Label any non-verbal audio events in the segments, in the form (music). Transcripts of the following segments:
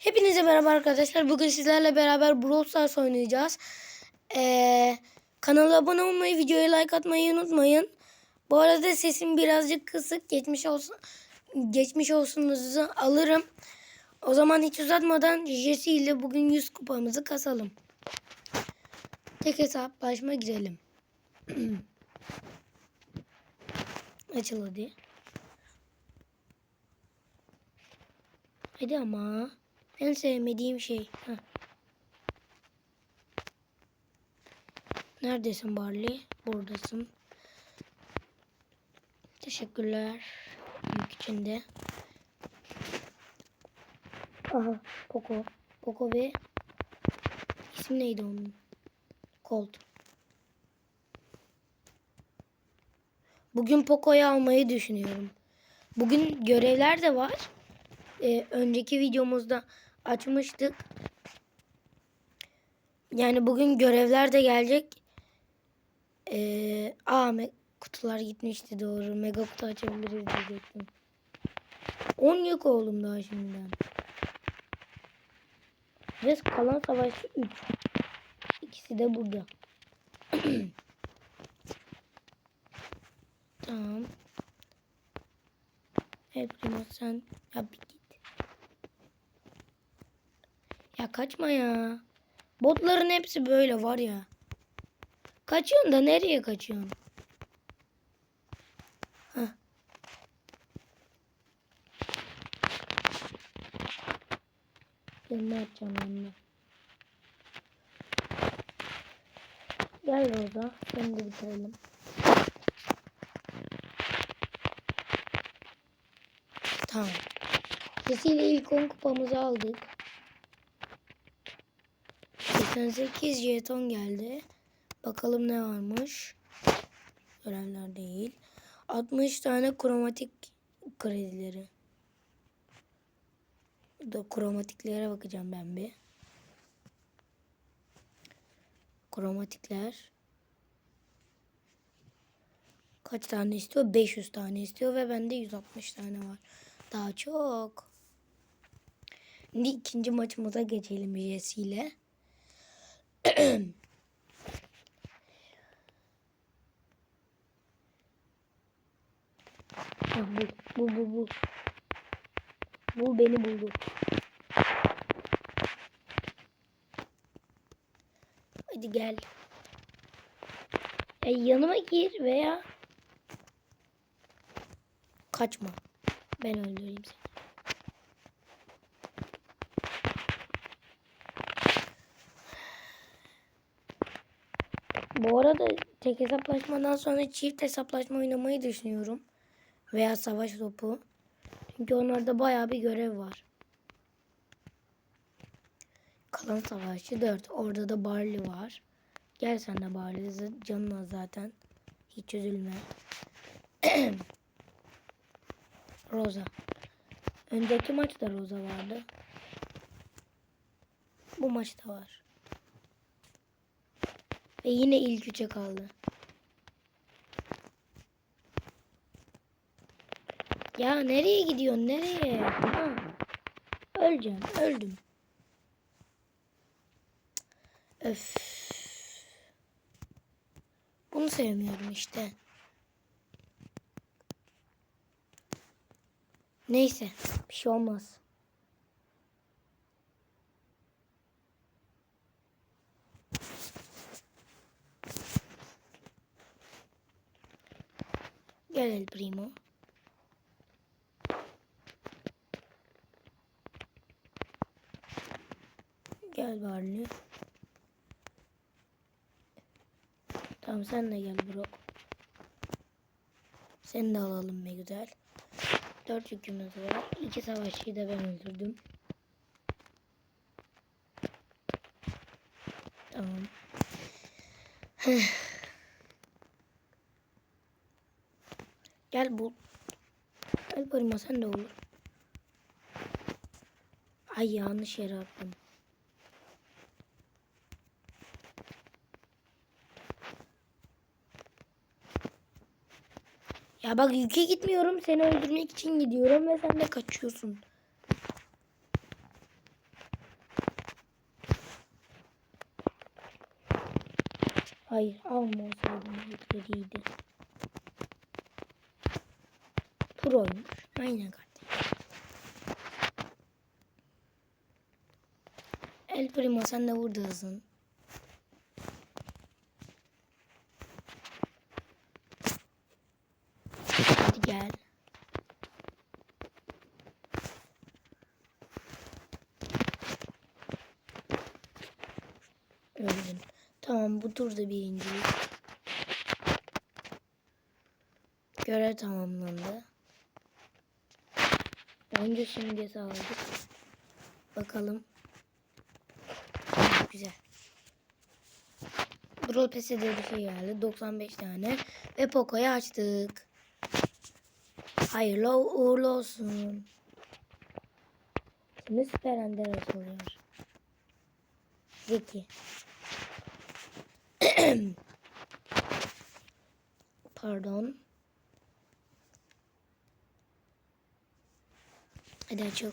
Hepinize merhaba arkadaşlar. Bugün sizlerle beraber Brawl Stars oynayacağız. Ee, kanala abone olmayı, videoya like atmayı unutmayın. Bu arada sesim birazcık kısık. Geçmiş olsun. Geçmiş olsunuzu alırım. O zaman hiç uzatmadan Jesse ile bugün 100 kupamızı kasalım. Tek hesaplaşma girelim. (clears throat) Açıl hadi. Hadi ama. En sevmediğim şey. Heh. Neredesin Barley? Buradasın. Teşekkürler. Büyük içinde. Aha. Poco. Poco ve isim neydi onun? Colt. Bugün Poco'yu almayı düşünüyorum. Bugün görevler de var. Ee, önceki videomuzda açmıştık. Yani bugün görevler de gelecek. Ee, aa kutular gitmişti doğru. Mega kutu açabiliriz diyecektim. 10 yok oğlum daha şimdiden. Ve kalan savaşçı 3. İkisi de burada. (clears throat) tamam. Evet Primo sen yap bir git. Ya kaçma ya. Botların hepsi böyle var ya. Kaçıyorsun da nereye kaçıyorsun? Hah. Yanına atacağım yanına. Gel Roza. Seni de bitirelim. Tamam. Sesiyle ilk 10 kupamızı aldık. 88 jeton geldi. Bakalım ne varmış. Görenler değil. 60 tane kromatik kredileri. Da kromatiklere bakacağım ben bir. Kromatikler. Kaç tane istiyor? 500 tane istiyor ve bende 160 tane var. Daha çok. Şimdi ikinci maçımıza geçelim Jesse ile. Ah, bu, bu, bu, bu. Bu beni buldu. Hadi gel. E, yanıma gir veya kaçma. Ben öldüreyim seni. Bu arada tek hesaplaşmadan sonra çift hesaplaşma oynamayı düşünüyorum. Veya savaş topu. Çünkü onlarda bayağı bir görev var. Kalan savaşçı 4. Orada da Barley var. Gel sen de Barley. Z- Canın az zaten. Hiç üzülme. (clears throat) Rosa. Önceki maçta Rosa vardı. Bu maçta var. Ve yine ilk üçe kaldı. Ya nereye gidiyorsun? Nereye? Ha. Öleceğim. Öldüm. Öf. Bunu sevmiyorum işte. Neyse. Bir şey olmaz. Gel El Primo. Gel Barley. Tamam sen de gel Brock. Seni de alalım be güzel. Dört yükümüz var. İki savaşçıyı da ben öldürdüm. Tamam. gel bul. Gel barıma sen de olur. Ay yanlış yere attım. Ya bak yüke gitmiyorum. Seni öldürmek için gidiyorum ve sen de kaçıyorsun. Hayır alma olsaydım yükleriydi. Pro'ymuş. Aynen kardeşim. El Primo sen de buradasın. Hadi gel. Öldün. Tamam bu turda birinci. Görev tamamlandı. Oyuncu simgesi aldık. Bakalım. Evet, Güzel. Brawl Pass'e de bir şey geldi. 95 tane. Ve Poco'yu açtık. Hayırlı uğurlu olsun. Şimdi Süper Ender açılıyor. Zeki. (clears throat) Pardon. Hadi açıl.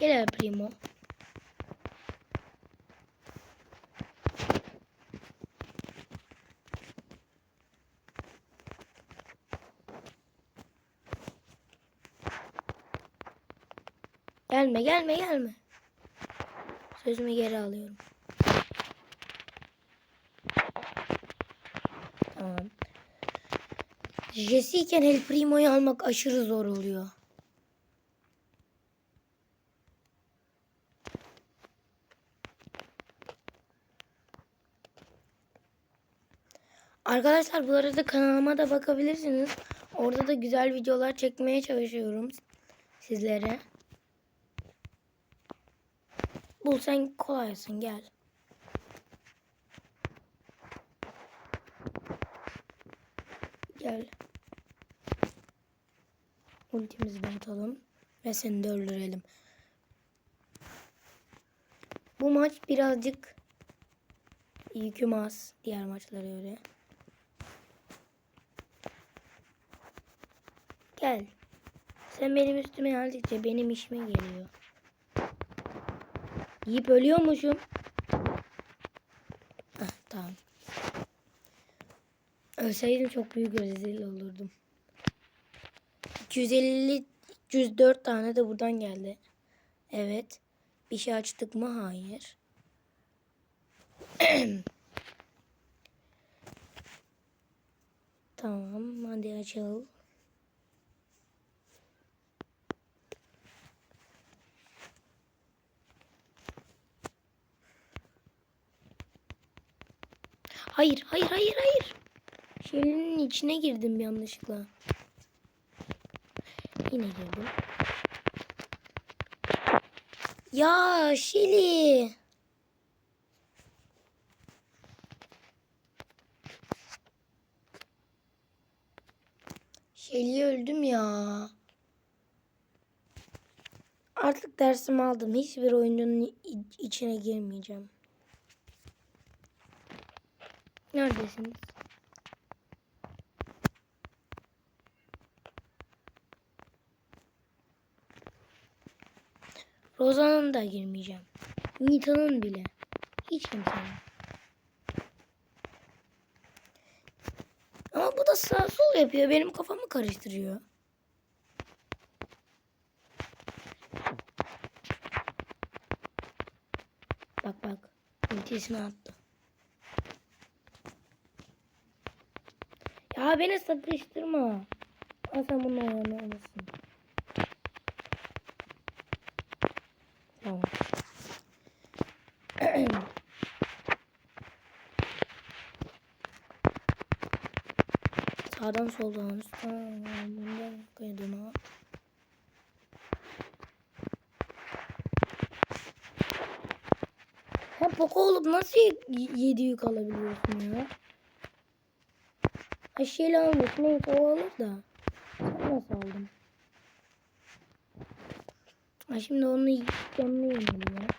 Gel El Primo. Gelme gelme gelme. Sözümü geri alıyorum. Tamam. Jesse iken El Primo'yu almak aşırı zor oluyor. Arkadaşlar bu arada kanalıma da bakabilirsiniz. Orada da güzel videolar çekmeye çalışıyorum sizlere. Bul sen kolaysın gel. Gel. Ultimizi de atalım. Ve seni de öldürelim. Bu maç birazcık yüküm az diğer maçlara göre. Gel. Sen benim üstüme geldikçe benim işime geliyor. Yiyip ölüyormuşum. Heh, tamam. Ölseydim çok büyük rezil olurdum. 250 104 tane de buradan geldi. Evet. Bir şey açtık mı? Hayır. (clears throat) tamam. Hadi açalım. Hayır, hayır, hayır, hayır. Şelinin içine girdim yanlışlıkla. Yine girdim. Ya Şili. Şeli öldüm ya. Artık dersimi aldım. Hiçbir oyuncunun içine girmeyeceğim. Neredesiniz? Rozan'ın da girmeyeceğim. Nita'nın bile. Hiç kimsenin. Ama bu da sağ sol yapıyor. Benim kafamı karıştırıyor. Bak bak. Ultisini attı. Ya beni sıkıştırma. Al sen bunun. Tamam. Sağdan soldan sağdan kaydına. Ha Poco olup nasıl yedi yük alabiliyorsun ya? Ha şeyle almış neyse o alır da. Sen nasıl aldın? Ha şimdi onu canlı yeniliyor.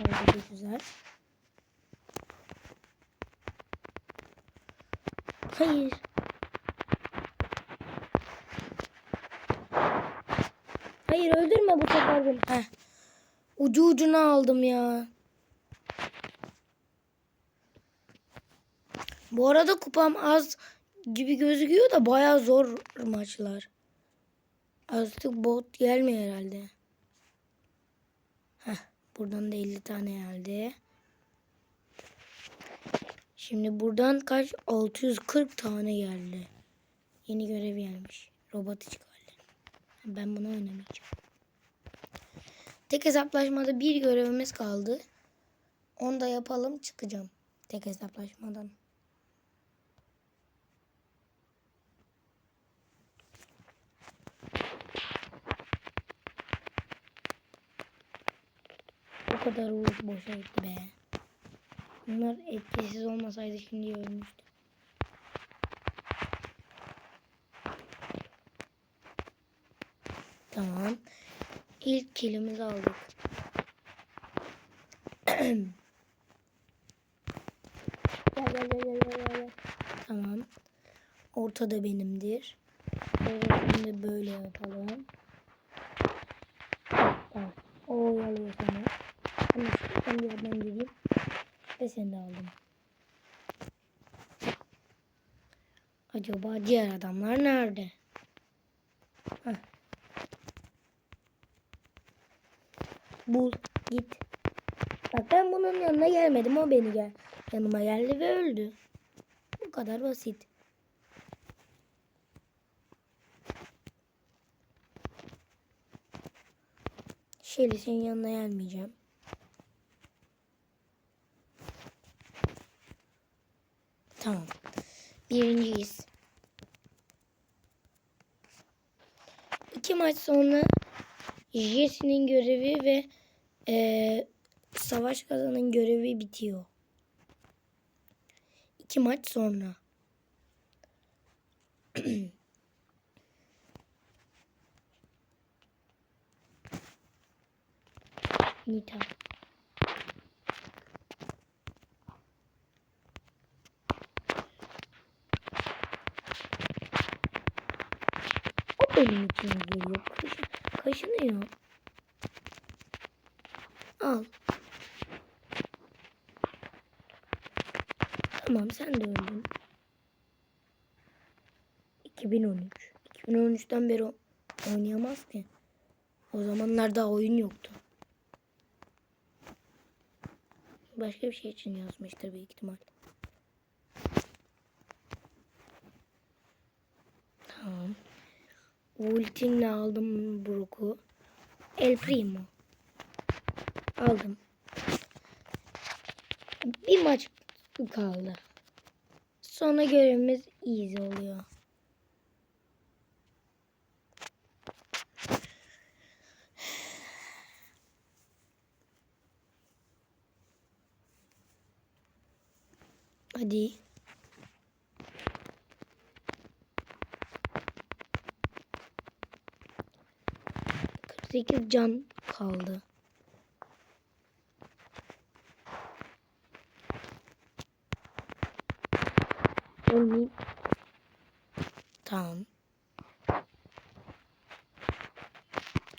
Orada da güzel. Hayır. Öldürme bu sefer beni. Heh. Ucu ucuna aldım ya. Bu arada kupam az gibi gözüküyor da baya zor maçlar. Artık bot gelmiyor herhalde. Heh, buradan da 50 tane geldi. Şimdi buradan kaç? 640 tane geldi. Yeni görev gelmiş. Robot işgali. Ben bunu oynamayacağım. Tek hesaplaşmada bir görevimiz kaldı. Onu da yapalım çıkacağım. Tek hesaplaşmadan. O kadar uğraş boşa gitti be. Bunlar etkisiz olmasaydı şimdi ölmüştü. Tamam. İlk kilimizi aldık. gel gel gel gel gel gel. Tamam. Ortada benimdir. Şimdi böyle yapalım. Tamam. O yalıyor sana. Ama ben bir yerden gireyim. Ve seni de aldım. Acaba diğer adamlar nerede? Heh. Bul. Git. Bak ben bunun yanına gelmedim. O beni gel. Yanıma geldi ve öldü. Bu kadar basit. Şöyle senin yanına gelmeyeceğim. Tamam. Birinciyiz. İki maç sonra Jesse'nin görevi ve eee, Savaş Kazan'ın görevi bitiyor. İki maç sonra. (clears throat) Nita. O benim için geliyor. Kaş, kaşınıyor. Al. Tamam sen de öldün. 2013. 2013'ten beri oynayamaz ki. O zamanlar daha oyun yoktu. Başka bir şey için yazmıştır büyük ihtimal. Tamam. Ultimle aldım Brook'u. El Primo. Aldım. Bir maç kaldı. Sonra görevimiz easy oluyor. Hadi. Sekiz can kaldı. Ölmeyeyim. Tamam.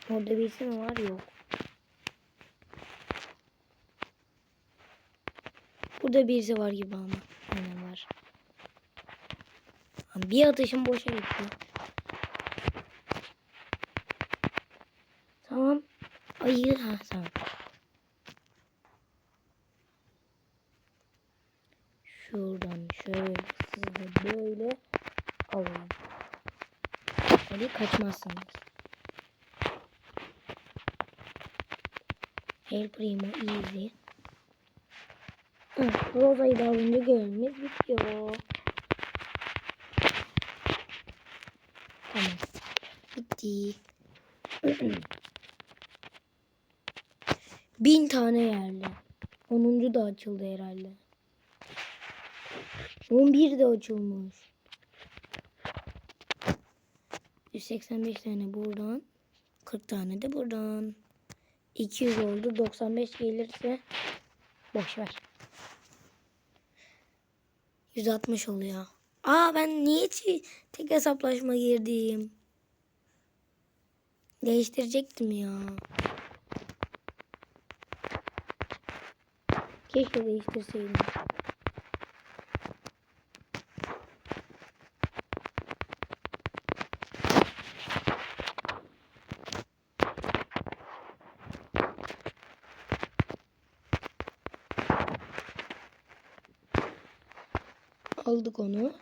Orada birisi mi var? Yok. Burada birisi var gibi ama. Aynen var. Bir atışım boşa gitti. Tamam. Ayı ha tamam. Şuradan şöyle sizi böyle alayım. Hadi kaçmazsınız. El Primo easy. Rosa'yı da alınca görevimiz bitiyor. Tamam. Bitti. (clears throat) Bin tane yerli. Onuncu da açıldı herhalde. 11 de açılmış. 185 tane buradan. 40 tane de buradan. 200 oldu. 95 gelirse boş ver. 160 oluyor. Aa ben niye tek hesaplaşma girdim? Değiştirecektim ya. Keşke değiştirseydim. Aldık onu.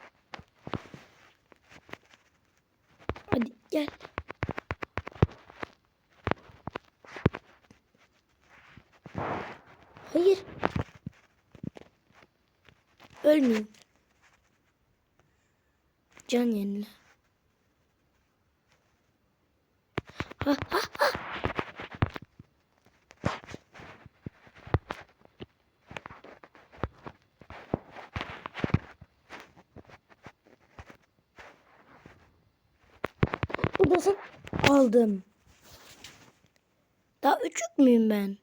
Hadi gel. Hayır. Ölmeyeyim. Can yenile. Ha ha ha. Buradasın. Aldım. Daha üçük müyüm ben?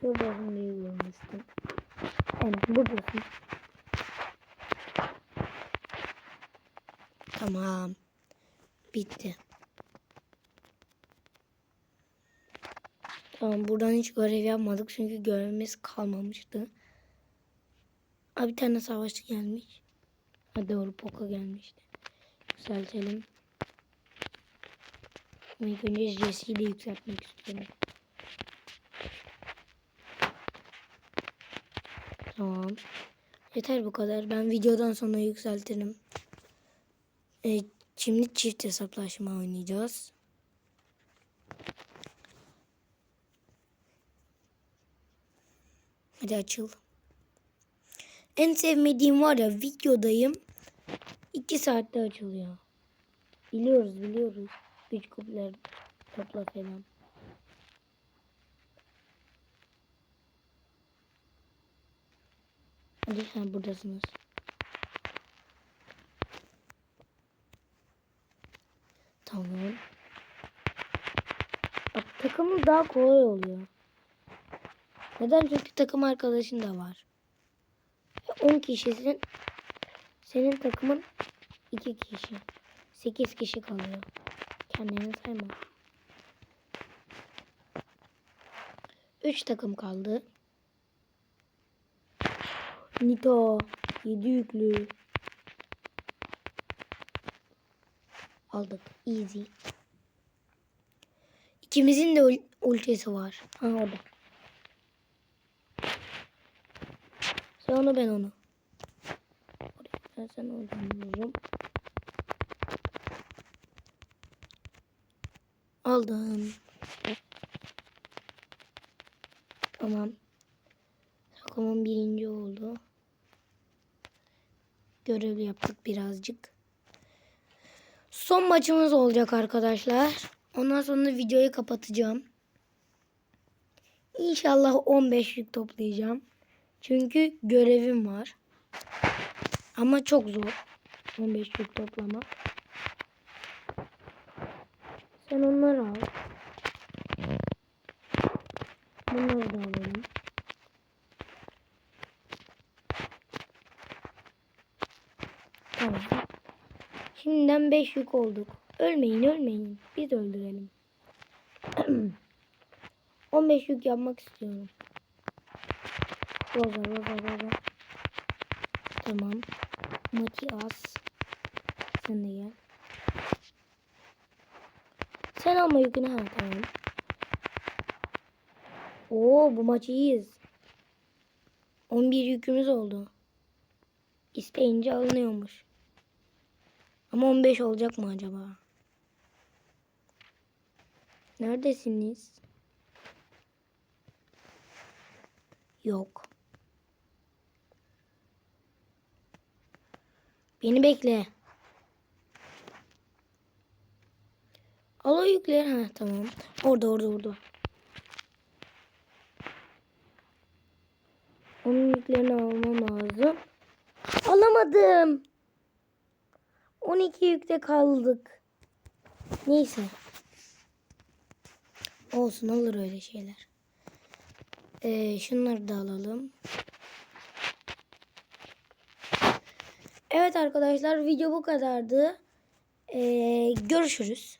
Şuradasın diye görmüştüm. Evet buradasın. Tamam. Bitti. Tamam buradan hiç görev yapmadık çünkü görevimiz kalmamıştı. Aa, bir tane savaşçı gelmiş. Ha doğru Poco gelmişti. Yükseltelim. Ama İlk önce Jesse'yi de yükseltmek istiyorum. Tamam. Yeter bu kadar. Ben videodan sonra yükseltirim. Ee, şimdi çift hesaplaşma oynayacağız. Hadi açıl. En sevmediğim var ya videodayım. 2 saatte açılıyor. Biliyoruz biliyoruz. Güç kuplar topla falan. Hadi sen buradasınız. Tamam. Bak takımın daha kolay oluyor. Neden? Çünkü takım arkadaşın da var. 10 kişisin. Senin takımın 2 kişi. 8 kişi kalıyor. Kendini sayma. 3 takım kaldı. Nito 7 yüklü. Aldık. Easy. İkimizin de ul- ultisi var. Ha orada. Sen ben onu. Oraya ben sen oradan. Aldım. Tamam. Takımım birinci oldu. Görev yaptık birazcık. Son maçımız olacak arkadaşlar. Ondan sonra videoyu kapatacağım. İnşallah 15 yük toplayacağım. Çünkü görevim var. Ama çok zor. 15 yük toplamak. Sen onları al. Bunları da alalım. Tamam. Şimdiden 5 yük olduk. Ölmeyin ölmeyin. Biz öldürelim. (clears throat) 15 yük yapmak istiyorum. Roza roza roza. Tamam. Matias. Sen de gel. Sen alma yükünü ha tamam. Oo bu maç iyiyiz. 11 yükümüz oldu. İsteyince alınıyormuş. Ama 15 olacak mı acaba? Neredesiniz? Yok. Beni bekle. Al o. Ha tamam. Orada orada orada. Onun yüklerini almam lazım. Alamadım. 12 yükte kaldık. Neyse. Olsun olur öyle şeyler. Ee, şunları da alalım. Evet arkadaşlar video bu kadardı. Ee, görüşürüz.